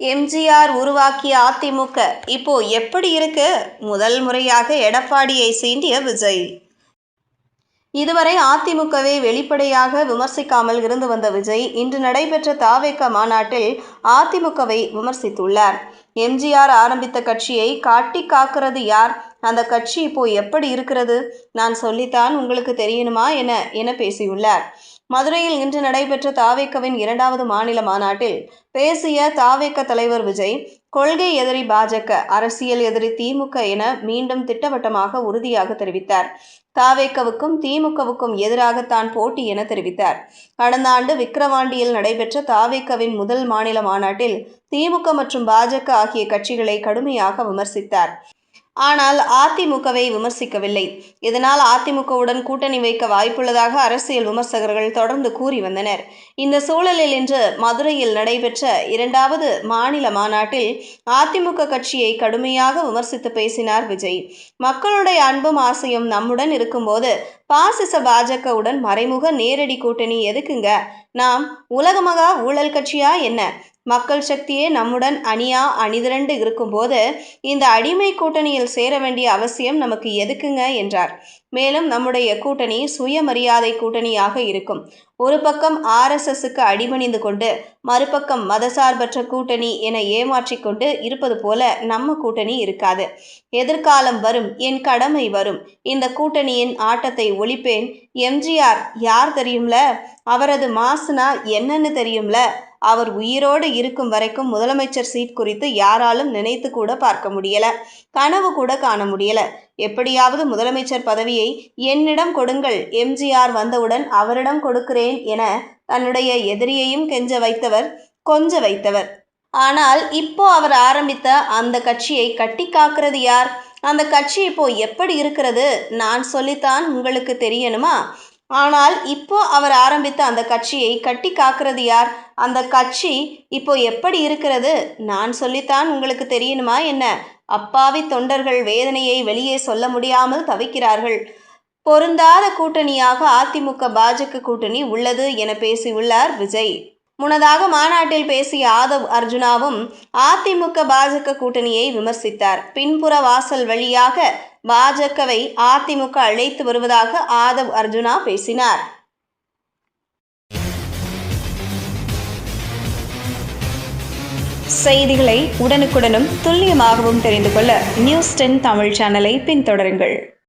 எம்ஜிஆர் உருவாக்கிய அதிமுக இப்போ எப்படி இருக்கு? முதல் முறையாக எடப்பாடியை சீண்டிய விஜய். இதுவரை அதிமுகவை வெளிப்படையாக விமர்சிக்காமல் இருந்து வந்த விஜய் இன்று நடைபெற்ற தாவேக மாநாட்டில் அதிமுகவை விமர்சித்துள்ளார். எம்ஜிஆர் ஆரம்பித்த கட்சியை காட்டி காக்கிறது யார்? அந்த கட்சி இப்போ எப்படி இருக்கிறது? நான் சொல்லித்தான் உங்களுக்கு தெரியணுமா என என பேசியுள்ளார். மதுரையில் இன்று நடைபெற்ற தாவேக்கவின் இரண்டாவது மாநில மாநாட்டில் பேசிய தாவேக்க தலைவர் விஜய் கொள்கை எதிரி பாஜக அரசியல் எதிரி திமுக என மீண்டும் திட்டவட்டமாக உறுதியாக தெரிவித்தார். தாவேக்கவுக்கும் திமுகவுக்கும் எதிராக தான் போட்டி என தெரிவித்தார். கடந்த ஆண்டு விக்கிரவாண்டியில் நடைபெற்ற தாவேக்கவின் முதல் மாநில மாநாட்டில் திமுக மற்றும் பாஜக ஆகிய கட்சிகளை கடுமையாக விமர்சித்தார். ஆனால் அதிமுகவை விமர்சிக்கவில்லை. இதனால் அதிமுகவுடன் கூட்டணி வைக்க வாய்ப்புள்ளதாக அரசியல் விமர்சகர்கள் தொடர்ந்து கூறி வந்தனர். இந்த சூழலில் இன்று மதுரையில் நடைபெற்ற இரண்டாவது மாநில மாநாட்டில் அதிமுக கட்சியை கடுமையாக விமர்சித்து பேசினார் விஜய். மக்களுடைய அன்பும் ஆசையும் நம்முடன் இருக்கும்போது பாசிச பாஜகவுடன் மறைமுக நேரடி கூட்டணி எதுக்குங்க? நாம் உலகமகா ஊழல் கட்சியா என்ன? மக்கள் சக்தியே நம்முடன் அணியா அணிதிரண்டு இருக்கும்போது இந்த அடிமை கூட்டணியில் சேர வேண்டிய அவசியம் நமக்கு எதுக்குங்க? என்றார். மேலும் நம்முடைய கூட்டணி சுயமரியாதை கூட்டணியாக இருக்கும். ஒரு பக்கம் ஆர்எஸ்எஸ்க்கு அடிபணிந்து கொண்டு மறுபக்கம் மதசார்பற்ற கூட்டணி என ஏமாற்றிக்கொண்டு இருப்பது போல நம்ம கூட்டணி இருக்காது. எதிர்காலம் வரும் என் கடமை வரும். இந்த கூட்டணியின் ஆட்டத்தை ஒழிப்பேன். எம்ஜிஆர் யார் தெரியும்ல? அவரது மாசுனா என்னன்னு தெரியும்ல? அவர் உயிரோடு இருக்கும் வரைக்கும் முதலமைச்சர் சீட் குறித்து யாராலும் நினைத்து கூட பார்க்க முடியல. கனவு கூட காண முடியல. எப்படியாவது முதலமைச்சர் பதவியை என்னிடம் கொடுங்கள் எம்ஜிஆர் வந்தவுடன் அவரிடம் கொடுக்கிறேன் என தன்னுடைய எதிரியையும் கெஞ்ச வைத்தவர் கொஞ்ச வைத்தவர். ஆனால் இப்போ அவர் ஆரம்பித்த அந்த கட்சியை கட்டி காக்கிறது யார்? அந்த கட்சி இப்போ எப்படி இருக்கிறது? நான் சொல்லித்தான் உங்களுக்கு தெரியணுமா? ஆனால் இப்போ அவர் ஆரம்பித்த அந்த கட்சியை கட்டி காக்கிறது யார்? அந்த கட்சி இப்போ எப்படி இருக்கிறது? நான் சொல்லித்தான் உங்களுக்கு தெரியணுமா என்ன? அப்பாவி தொண்டர்கள் வேதனையை வெளியே சொல்ல முடியாமல் தவிக்கிறார்கள். பொருந்தாத கூட்டணியாக அதிமுக பாஜக கூட்டணி உள்ளது என பேசியுள்ளார் விஜய். முன்னதாக மாநாட்டில் பேசிய ஆதவ் அர்ஜுனாவும் அதிமுக பாஜக கூட்டணியை விமர்சித்தார். பின்புற வாசல் வழியாக பாஜகவை அதிமுக அழைத்து வருவதாக ஆதவ் அர்ஜுனா பேசினார். செய்திகளை உடனுக்குடனும் துல்லியமாகவும் தெரிந்து கொள்ள நியூஸ் டென் தமிழ் சேனலை பின்தொடருங்கள்.